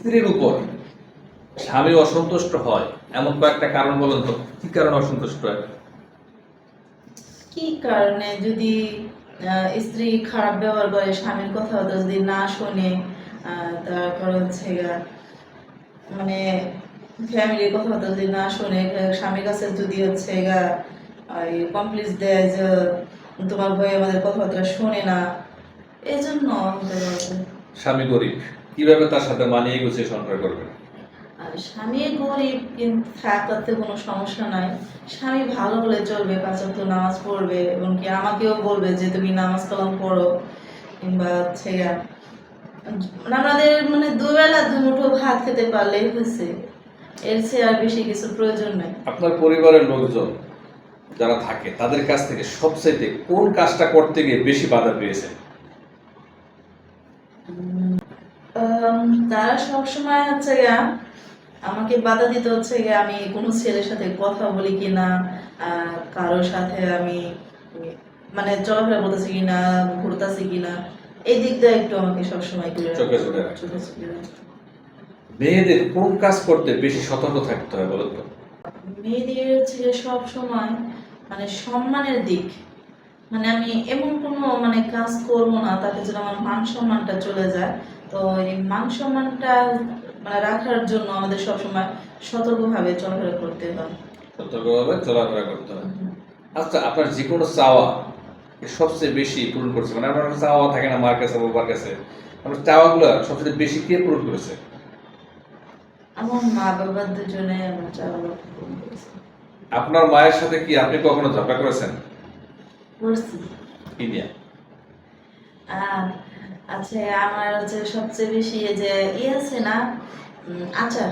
স্ত্রীর উপর স্বামী অসন্তুষ্ট হয় এমন কয়েকটা কারণ বলেন তো। কি কারণে অসন্তুষ্ট হয়? কি কারণে? যদি স্ত্রী খারাপ ব্যবহার করে স্বামীর কথা যদি না শোনে তারপর হচ্ছে মানে ফ্যামিলির কথা যদি না শোনে স্বামীর কাছে যদি হচ্ছে গা কমপ্লিট দেয় যে তোমার ভাই আমাদের কথাবার্তা শোনে না এই জন্য স্বামী গরিব। কীভাবে তার সাথে মানিয়ে গুছিয়ে সংসার করবে? আর স্বামী গরিব কিন্তু থাক তাতে কোনো সমস্যা নাই। স্বামী ভালো হলে চলবে পাঁচক তো নামাজ পড়বে এবং কি আমাকেও বলবে যে তুমি নামাজ কালাম পড়ো। কিংবা হচ্ছে মানে আমাদের মানে দুবেলা দুমুঠো ভাত খেতে পারলেই হয়েছে। এর চেয়ে আর বেশি কিছু প্রয়োজন নাই। আপনার পরিবারের লোকজন যারা থাকে তাদের কাছ থেকে সবচাইতে কোন কাজটা করতে গিয়ে বেশি বাধা পেয়েছে আম, তারা সবসময় হচ্ছে গিয়া আমাকে বাধা দিতে হচ্ছে গিয়া আমি কোনো ছেলের সাথে কথা বলি কি না কারোর সাথে আমি মানে চলাফেরা করতেছি কি না ঘুরতেছি কি না এই দিক দিয়ে একটু আমাকে সবসময় করে। মেয়েদের কোন কাজ করতে বেশি সতর্ক থাকতে হয় বলুন তো মেয়েদের হচ্ছে সব সময় মানে সম্মানের দিক মানে আমি এমন কোনো মানে কাজ করব না তাতে যেন আমার মান সম্মানটা চলে যায় তো এই মান সম্মানটা মানে রাখার জন্য আমাদের সবসময় সতর্কভাবে চলাফেরা করতে হয়। সতর্কভাবে চলাফেরা করতে হয়। আচ্ছা আপনার যে কোনো চাওয়া সবচেয়ে বেশি পূরণ করছে মানে আপনার চাওয়া থাকে না মার কাছে বাবার কাছে আপনার চাওয়াগুলো সবচেয়ে বেশি কে পূরণ করেছে? আমার মা বাবা দুজনে আমার চাওয়া পূরণ করেছে। আপনার মায়ের সাথে কি আপনি কখনো ঝগড়া করেছেন? করছি। কি নিয়ে আচ্ছা আমার হচ্ছে সবচেয়ে বেশি এই যে ই আছে না আচার।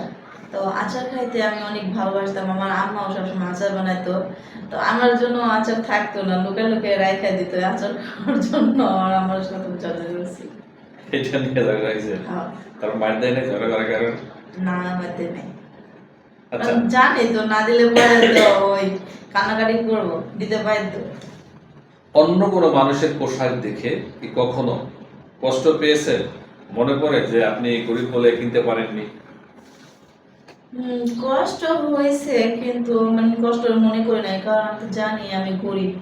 তো আচার খাইতে আমি অনেক ভালোবাসতাম আমার আম্মাও সবসময় আচার বানাইতো। তো আমার জন্য আচার থাকতো না লোকে লোকে রাইখা দিত আচার খাওয়ার জন্য আমার আমার সাথে ঝগড়া করছি এটা নিয়ে ঝগড়া হয়েছে? হ্যাঁ, তার দেয় না ঝগড়া করার কারণ? না নেই। আচ্ছা। জানি তো না দিলে পরে ওই কান্নাকাটি করব দিতে বাধ্য অন্য কোনো মানুষের পোশাক দেখে কখনো কষ্ট পেয়েছে মনে পড়ে যে আপনি গরিব বলে কিনতে পারেননি? কষ্ট হয়েছে কিন্তু মানে কষ্ট মনে করি নাই কারণ আমি তো জানি আমি গরিব।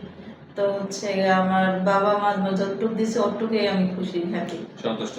তো হচ্ছে আমার বাবা মা যতটুকু দিছে অতটুকুই আমি খুশি হ্যাপি সন্তুষ্ট।